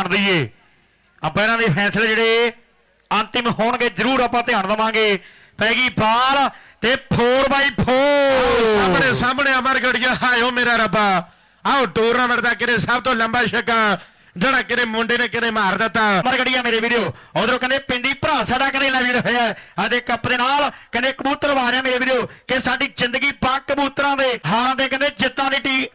ਕਰ ਦਈਏ ਆਪਾਂ ਇਹਨਾਂ ਦੇ ਫੈਸਲੇ ਜਿਹੜੇ ਅੰਤਿਮ ਹੋਣਗੇ ਜ਼ਰੂਰ ਆਪਾਂ ਧਿਆਨ ਦੇਵਾਂਗੇ। ਪੈ ਗਈ ਬਾਲ ਤੇ 4x4 ਸਾਹਮਣੇ ਸਾਹਮਣੇ ਅਮਰ ਗੜੀਆ। ਹਾਇਓ ਮੇਰਾ ਰੱਬਾ। ਆਓ ਟੂਰਨਾਮੈਂਟ ਦਾ ਕਿਰੇ ਸਭ ਤੋਂ ਲੰਬਾ ਛੱਕਾ। ਜਿਹੜਾ ਕਿਰੇ ਮੁੰਡੇ ਨੇ ਕਿਰੇ ਮਾਰ ਦਿੱਤਾ। ਮਰਗੜੀਆ ਮੇਰੇ ਵੀਡੀਓ ਉਧਰੋਂ ਕਹਿੰਦੇ ਪਿੰਡੀ ਭਰਾ ਸਾਡਾ ਕਹਿੰਦੇ ਲੈ ਵੀਰ ਹੋਇਆ? ਆਦੇ ਕੱਪ ਦੇ ਨਾਲ ਕਹਿੰਦੇ ਕਬੂਤਰ ਵਾਰਿਆ ਮੇਰੇ ਵੀਡੀਓ ਕਿ ਸਾਡੀ ਜ਼ਿੰਦਗੀ ਪਾ ਕਬੂਤਰਾਂ ਦੇ ਹਾਰਾਂ ਦੇ ਕਹਿੰਦੇ ਜਿੱਤਾਂ ਦੀ ਟੀ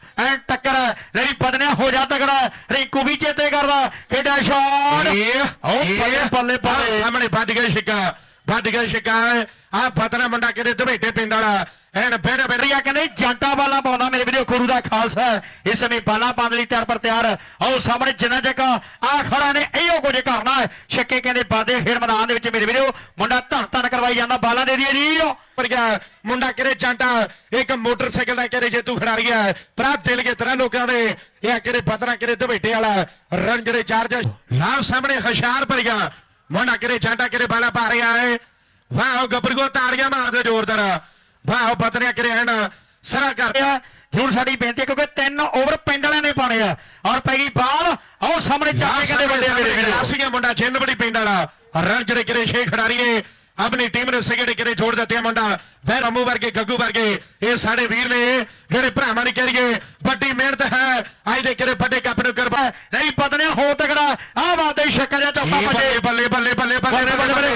ਰੇੜੀ ਪਦਨਿਆ ਹੋ ਜਾ ਤਗੜਾ ਰਿੰਕੂ ਵੀ ਚੇਤੇ ਕਰਦਾ ਕਿੱਡਾ ਸ਼ਾਟ ਬੱਲੇ ਆਹ ਬੱਲੇ ਸਾਹਮਣੇ ਵੱਜ ਗਿਆ ਛੱਕਾ ਵੱਜ ਗਿਆ ਛੱਕਾ ਆ ਫਤਨਾ ਮੁੰਡਾ ਕਿਰੇ ਧਵੇਟੇ ਪਿੰਡ ਵਾਲਾ। ਐਨ ਬੇੜੇ ਬੇੜੇ ਕਹਿੰਦੇ ਜਾਂਟਾ ਵਾਲਾ ਪਾਉਂਦਾ ਮੇਰੇ ਵੀਡੀਓ ਖੁਰੂ ਦਾ ਖਾਲਸਾ। ਇਸ ਸਮੇਂ ਬਾਲਾ ਪਾਉਣ ਲਈ ਤਿਆਰ ਪਰ ਤਿਆਰ। ਆਓ ਸਾਹਮਣੇ ਜਿੰਨਾ ਚੱਕ ਆ ਖੜਾ ਨੇ, ਇਹੋ ਕੁਝ ਕਰਨਾ ਛੱਕੇ ਕਹਿੰਦੇ, ਬਾਦੇ ਖੇਡ ਮੈਦਾਨ ਦੇ ਵਿੱਚ ਮੇਰੇ ਵੀਡੀਓ ਮੁੰਡਾ ਧੰਨ ਧੰਨ ਕਰਵਾਈ ਜਾਂਦਾ, ਬਾਲਾ ਦੇ ਦਈਏ ਜੀ ਪਰ ਗਿਆ, ਮੁੰਡਾ ਕਿਰੇ ਚਾਂਟਾ ਇੱਕ ਮੋਟਰਸਾਈਕਲ ਦਾ ਕਿਹੜੇ ਜੇਤੂ ਖਿਡਾਰੀ ਹੈ, ਭਰਾ ਦਿਲ ਕੇ ਤਰ੍ਹਾਂ ਲੋਕਾਂ ਦੇ। ਇਹ ਕਿਹੜੇ ਪਤਨਾ ਕਿਹੜੇ ਧਵੇਟੇ ਵਾਲਾ। ਰਣ ਜਿਹੜੇ ਚਾਰਜ ਲਾਭ ਸਾਹਮਣੇ ਹਸ਼ਾਰ ਪਰ ਗਿਆ। ਮੁੰਡਾ ਕਿਰੇ ਚਾਂਟਾ ਕਿਰੇ ਬਾਲਾ ਪਾ ਰਿਹਾ ਹੈ ਵਾਹ ਗੱਬਰਗੋ ਤਾੜੀਆਂ ਮਾਰਦੇ ਜ਼ੋਰਦਾਰ। ਵਾਹ ਪਤਨਾ ਕਿਰੇ ਐਨ ਸਰਾ ਕਰ ਆ ਹੁਣ ਸਾਡੀ ਬੇਨਤੀ ਹੈ ਕਿਉਂਕਿ ਤਿੰਨ ਓਵਰ ਪਿੰਡ ਵਾਲਿਆਂ ਨੇ ਪਾਣੇ ਆ। ਔਰ ਪੈ ਗਈ ਬਾਲ ਆਓ ਸਾਹਮਣੇ ਚਾਹੇ ਕਹਿੰਦੇ ਵੱਡੇ ਮੇਰੇ ਸੀਗਾ ਮੁੰਡਾ ਜਿੰਨ ਬੜੀ ਪਿੰਡ ਵਾਲਾ। ਰਨ ਜਿਹੜੇ ਕਿਰੇ ਛੇ ਖਿਡਾਰੀ ਨੇ ਆਪਣੀ ਟੀਮ ਨੇ ਸਿਗੜੇ ਕਿਰੇ ਛੋੜ ਦਿੱਤੇ ਮੁੰਡਾ? ਵੈ ਰਮੂ ਵਰਗੇ ਗੱਗੂ ਵਰਗੇ ਇਹ ਸਾਡੇ ਵੀਰ ਨੇ ਜਿਹੜੇ ਭਰਾਵਾਂ ਨੇ ਕਰੀਏ ਵੱਡੀ ਮਿਹਨਤ ਹੈ। ਅੱਜ ਦੇ ਕਿਰੇ ਵੱਡੇ ਕੱਪ ਨੂੰ ਕਰਵਾ ਨਹੀਂ ਪਤਨੇ ਹੋ ਤਗੜਾ ਆ ਬਾਦੇ ਛੱਕਾ ਜਾਂ ਚੌਕਾ ਬੱਲੇ। ਬੱਲੇ ਬੱਲੇ ਬੱਲੇ ਬੱਲੇ ਬੱਲੇ, ਬੱਲੇ,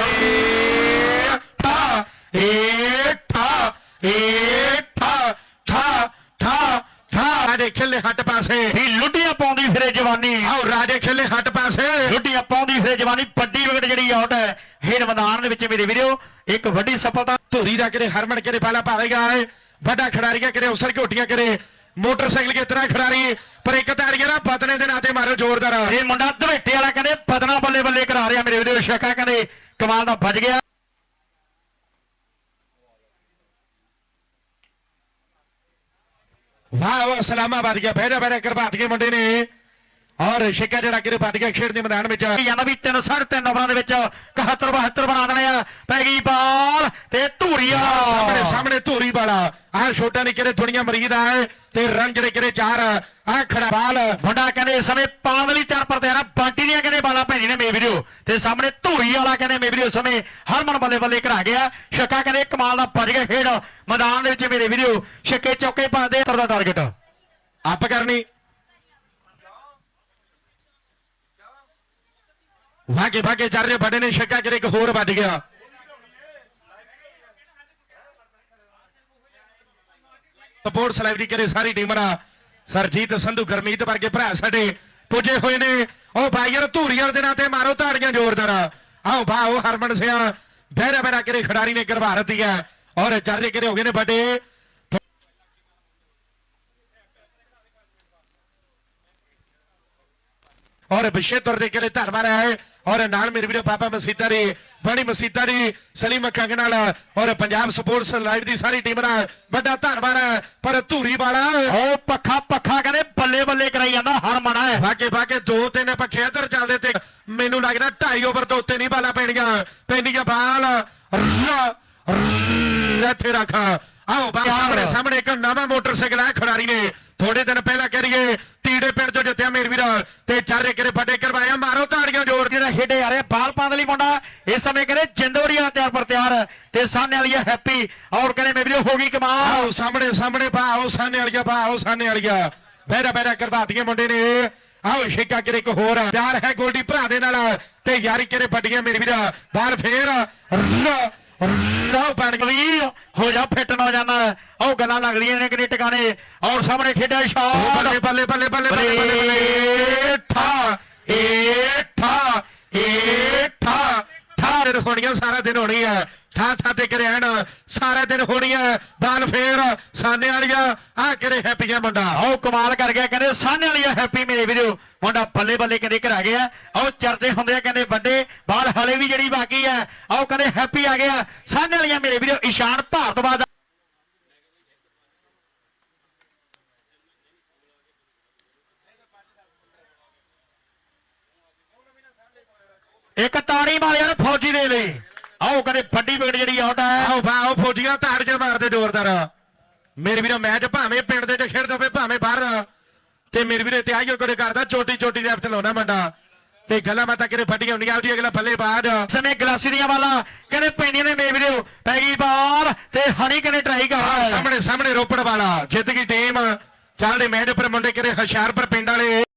ਠਾ ਏ ਠਾ ਏ ਠਾ ਠਾ ਠਾ ਠਾ। ਰਾਜੇ ਖੇਲੇ ਹੱਟ ਪਾਸੇ। ਵੀ ਲੁੱਡੀਆਂ ਪਾਉਂਦੀ ਫਿਰੇ ਜਵਾਨੀ। ਆਓ ਰਾਜੇ ਖੇਲੇ ਹੱਟ ਪਾਸੇ। ਲੁੱਡੀਆਂ ਪਾਉਂਦੀ ਫਿਰੇ ਜਵਾਨੀ। ਵੱਡੀ ਵਿਕਟ ਜਿਹੜੀ ਆਊਟ ਹੈ। ਖੇਡ ਮੈਦਾਨ ਦੇ ਵਿੱਚ ਮੇਰੇ ਵੀਡੀਓ ਇੱਕ ਵੱਡੀ ਸਫਲਤਾ ਧੂਰੀ ਦਾ ਕਿਰੇ ਹਰਮਨ ਕਿਰੇ ਬਾਲਾ ਪਾਵੇਗਾ ਏ ਵੱਡਾ ਖਿਡਾਰੀ ਕਿਰੇ ਉਸਰ ਘੋਟੀਆਂ ਕਿਰੇ ਮੋਟਰਸਾਈਕਲ ਕੇ ਤਰ੍ਹਾਂ ਖਿਡਾਰੀ ਪਰ ਇੱਕ ਤਾਰੀਆ ਨਾ ਪਤਨੇ ਦੇ ਨਾਤੇ ਮਾਰੋ ਜ਼ੋਰਦਾਰ ਇਹ ਮੁੰਡਾ ਧਵੇਟੇ ਵਾਲਾ ਕਹਿੰਦੇ ਪਦਨਾ ਬੱਲੇ ਬੱਲੇ ਕਰਾ ਰਿਹਾ ਮੇਰੇ ਵੀਡੀਓ ਛੱਕਾ ਕਹਿੰਦੇ ਕਮਾਲ ਦਾ ਵੱਜ ਗਿਆ ਵਾਹ ਵਾਹ ਸਲਾਮਾਬਾਦ ਗਿਆ ਬਹਿਰਾ ਬਹਿਰਾ ਕਰਵਾਤ ਕੇ ਮੁੰਡੇ ਨੇ ਔਰ ਸ਼ਿਕਾ ਜਿਹੜਾ ਕਿਰੇ ਵੱਜ ਗਿਆ ਖੇਡ ਦੇ ਮੈਦਾਨ ਵਿੱਚ। ਜਾਂਦਾ ਵੀ 3 3.5 ਓਵਰਾਂ ਦੇ ਵਿੱਚ 71 72 ਬਣਾ ਦੇਣੇ ਆ। ਪੈ ਗਈ ਬਾਲ ਤੇ ਧੂਰੀ ਸਾਹਮਣੇ ਵਾਲਾ ਸਾਹਮਣੇ ਧੂਰੀ ਵਾਲਾ। ਆਹ ਛੋਟਾ ਨਹੀਂ ਕਿਰੇ ਦੁਨੀਆ ਮਰੀਦ ਆ ਤੇ ਰਨ ਜਿਹੜੇ ਕਿਰੇ ਚਾਰ ਆਹ ਖੜਾ ਬਾਲ। ਮੁੰਡਾ ਕਹਿੰਦੇ ਇਸ ਸਮੇਂ ਪਾਉਣ ਲਈ ਤਿਆਰ ਪਰ ਤਿਆਰ ਬਾਂਟੀ ਦੀਆਂ ਕਹਿੰਦੇ ਬਾਲਾਂ ਭੈਣੀ ਨੇ ਮੇ ਵੀਡੀਓ ਤੇ ਸਾਹਮਣੇ ਧੂਰੀ ਵਾਲਾ ਕਹਿੰਦੇ ਮੇ ਵੀਡੀਓ ਸਮੇਂ ਹਰਮਨ ਬੱਲੇ ਬੱਲੇ ਕਰਾ ਗਿਆ। ਛੱਕਾ ਕਹਿੰਦੇ ਕਮਾਲ ਦਾ ਵੱਜ ਗਿਆ ਖੇਡ। ਮੈਦਾਨ ਦੇ ਵਿੱਚ ਮੇਰੇ ਵੀਡੀਓ ਛੱਕੇ ਚੌਕੇ ਪਾਦੇ ਦਾ ਟਾਰਗੇਟ ਅੱਪ ਕਰਨੀ। ਵਾਗੇ ਵਾਗੇ ਚੱਲ ਰਹੇ ਵੱਡੇ ਨੇ ਛੱਕਾ ਕਿਰੇ ਇੱਕ ਹੋਰ ਵੱਜ ਗਿਆ। ਸਪੋਰਟ ਸੈਲੈਬ੍ਰਿਟੀ ਕਰੇ ਸਾਰੀ ਟੀਮ ਦਾ ਸਰਜੀਤ ਸੰਧੂ, ਗਰਮੀਤ ਵਰਗੇ ਭਰਾ ਸਾਡੇ ਪੁੱਜੇ ਹੋਏ ਨੇ। ਉਹ ਬਾਈਰ ਧੂਰੀਆਂ ਦੇ ਨਾਂ ਤੇ ਮਾਰੋ ਤਾੜੀਆਂ ਜ਼ੋਰਦਾਰ। ਆਓ ਬਾਓ ਹਰਮਨ ਸਿਆ ਬਹਿਰਾ ਬਹਿਰਾ ਕਰੇ, ਖਿਡਾਰੀ ਨੇ ਕਰਵਾ ਰਤੀ ਹੈ। ਔਰ ਚਾਰੇ ਕਰੇ ਹੋ ਗਏ ਨੇ ਵੱਡੇ। ਔਰ ਵਿਸ਼ੇ ਤੌਰ ਤੇ ਕਿਲੇ ਧਰਮਾ ਰਿਹਾ ਹੈ। ਔਰ ਨਾਲ ਮੇਰੇ ਵੀਰੋ ਬਾਬਾ ਮਸੀਤਾ ਦੀ ਬੜੀ ਮਸੀਤਾ ਦੀ ਸਲੀਮ ਕੰਗ ਨਾਲ ਔਰ ਪੰਜਾਬ ਸਪੋਰਟਸ ਲਾਈਵ ਦੀ ਸਾਰੀ ਟੀਮ ਦਾ ਵੱਡਾ ਧੰਨਵਾਦ ਪਰ ਧੂਰੀ ਵਾਲਾ। ਉਹ ਪੱਖਾ ਪੱਖਾ ਕਹਿੰਦੇ ਬੱਲੇ ਬੱਲੇ ਕਰਾਈ ਜਾਂਦਾ ਹਰਮਨ ਹੈ। ਵਾਕੇ ਵਾਕੇ ਦੋ ਤਿੰਨ ਪੱਖੇ ਇੱਧਰ ਚੱਲਦੇ ਤੇ ਮੈਨੂੰ ਲੱਗਦਾ 2.5 ਓਵਰ ਤੋਂ ਉੱਤੇ ਨਹੀਂ ਬਾਲਾਂ ਪੈਣੀਆਂ ਪੈਂਦੀਆਂ ਬਾਲ। ਰ- ਰ- ਇੱਥੇ ਰੱਖ। ਆਓ ਬਾ ਸਾਹਮਣੇ ਸਾਹਮਣੇ ਇੱਕ ਨਵਾਂ ਮੋਟਰਸਾਈਕਲ ਹੈ ਖਿਡਾਰੀ ਨੇ। ਥੋੜੇ ਦਿਨ ਪਹਿਲਾਂ ਕਰੀਏ ਤੀੜੇ ਪਿੰਡ ਤੋਂ ਜਿੱਤਿਆ ਮੇਰੇ ਵੀਰ। ਤੇ ਚਾਰੇ ਕਿਰੇ ਵੱਡੇ ਕਰਵਾਇਆ ਮਾਰੋ ਜਿਹੜਾ ਖੇਡੇ ਆ ਰਿਹਾ ਬਾਲ ਪਾਉਣ ਲਈ ਮੁੰਡਾ ਇਸ ਸਮੇਂ ਕਹਿੰਦੇ ਵਾਲਾ ਤਿਆਰ ਪਰ ਤਿਆਰ ਤੇ ਸਾਹਮਣੇ ਵਾਲੀ ਹੈ ਹੈਪੀ ਔਰ ਕਹਿੰਦੇ ਮੇ ਵੀਡੀਓ ਹੋ ਗਈ ਕਮਾਲ ਆਓ ਸਾਹਮਣੇ ਸਾਹਮਣੇ ਬਾਓ ਸਾਹਨੇ ਵਾਲੀਆ ਬਾਓ ਸਾਹਨੇ ਵਾਲੀਆ ਬੈਰਾ ਬੈਰਾ ਕਰਵਾਤੀਆਂ ਮੁੰਡੇ ਨੇ ਆਓ ਸ਼ੇਕਾ ਕਿਰੇ ਇੱਕ ਹੋਰ ਪਿਆਰ ਹੈ ਗੋਲਡੀ ਭਰਾ ਦੇ ਨਾਲ ਤੇ ਯਾਰੀ ਕਿਰੇ ਵੱਡੀਆਂ ਮੇਰੇ ਵੀਰਾ ਬਾਹਰ ਫੇਰ ਲਓ ਬਣ ਗਈ ਹੋ ਜਾ ਫਿੱਟ ਨਾ ਜਾਣਾ ਉਹ ਗੱਲਾਂ ਲੱਗਦੀਆਂ ਨੇ ਕਿਤੇ ਟਿਕਾਣੇ ਔਰ ਸਾਹਮਣੇ ਖੇਡਿਆ ਸ਼ਾਟ ਬੱਲੇ ਬੱਲੇ ਬੱਲੇ ਬੱਲੇ ਬੱਲੇ ਠਾ ਏ ਠਾ ਏ ਠਾ ਠਾ ਦਿਨ ਹੋਣੀਆਂ ਸਾਰਾ ਦਿਨ ਹੋਣੀ ਹੈ। ਠਾ ਠਾ ਤੇ ਕਰਿਆਣ ਸਾਰਾ ਦਿਨ ਹੋਣੀ ਹੈ। ਬਾਲ ਫੇਰ ਸਾਨੇ ਵਾਲੀਆਂ, ਆ ਕਿਰੇ ਹੈਪੀਆਂ ਮੁੰਡਾ। ਆਓ ਕਮਾਲ ਕਰ ਗਿਆ, ਕਹਿੰਦੇ ਸਾਹਨੇ ਵਾਲੀ ਹੈਪੀ ਮੇਰੇ ਵੀਡੀਓ ਮੁੰਡਾ ਬੱਲੇ ਬੱਲੇ ਕਹਿੰਦੇ ਘਰ ਆ ਗਿਆ। ਆਓ ਚਰਦੇ ਹੁੰਦੇ ਆ, ਕਹਿੰਦੇ ਵੱਡੇ, ਬਾਲ ਹਲੇ ਵੀ ਜਿਹੜੀ ਬਾਕੀ ਹੈ। ਆਓ ਕਹਿੰਦੇ ਹੈਪੀ ਆ ਗਿਆ। ਸਾਹਨੇ ਵਾਲੀਆਂ ਮੇਰੇ ਵੀਡੀਓ ਇਸ਼ਾਨ ਭਾਰਤਵਾਦ ਇੱਕ ਤਾੜੀ ਮਾਰਿਆ ਯਾਰ ਫੌਜੀ ਦੇ ਲਈ। ਆਓ ਕਹਿੰਦੇ ਵੱਡੀ ਵਿਕਟ ਜਿਹੜੀ ਆਊਟ ਹੈ। ਆਓ ਬਾਓ ਫੌਜੀਆਂ ਧਾੜ ਕੇ ਮਾਰਦੇ ਜ਼ੋਰਦਾਰ। ਮੇਰੇ ਵੀਰੋ ਮੈਚ ਭਾਵੇਂ ਪਿੰਡ ਦੇ ਚ ਖੇਡਦਾ ਹੋਵੇ ਭਾਵੇਂ ਬਾਹਰ ਤੇ ਮੇਰੇ ਵੀਰੇ ਤੇ ਆਈਓ ਕੋਲੇ ਕਰਦਾ ਚੋਟੀ ਦੇ ਹੱਥ ਲਾਉਣਾ ਮੁੰਡਾ। ਤੇ ਗੱਲਾਂ ਬਾਤਾਂ ਕਿਰੇ ਫੱਟੀਆਂ ਹੁੰਦੀਆਂ ਉਹਦੀ ਅਗਲਾ ਬੱਲੇਬਾਜ਼ ਸਮੇਂ ਗਲਾਸੀ ਦੀਆਂ ਵਾਲਾ ਕਹਿੰਦੇ ਪੈਂਦੀਆਂ ਨੇ ਮੇਵ ਦਿਓ ਪੈ ਗਈ ਬਾਲ ਤੇ ਹਣੀ ਕਹਿੰਦੇ ਟਰਾਈ ਕਰ ਰਿਹਾ ਹੈ। ਸਾਹਮਣੇ ਸਾਹਮਣੇ ਰੋਪੜ ਵਾਲਾ ਜਿੱਤ ਗਈ ਟੀਮ ਚੱਲਦੇ ਮੈਚ ਉੱਪਰ ਮੁੰਡੇ ਕਿਰੇ ਹੁਸ਼ਿਆਰਪੁਰ ਪਿੰਡ ਵਾਲੇ।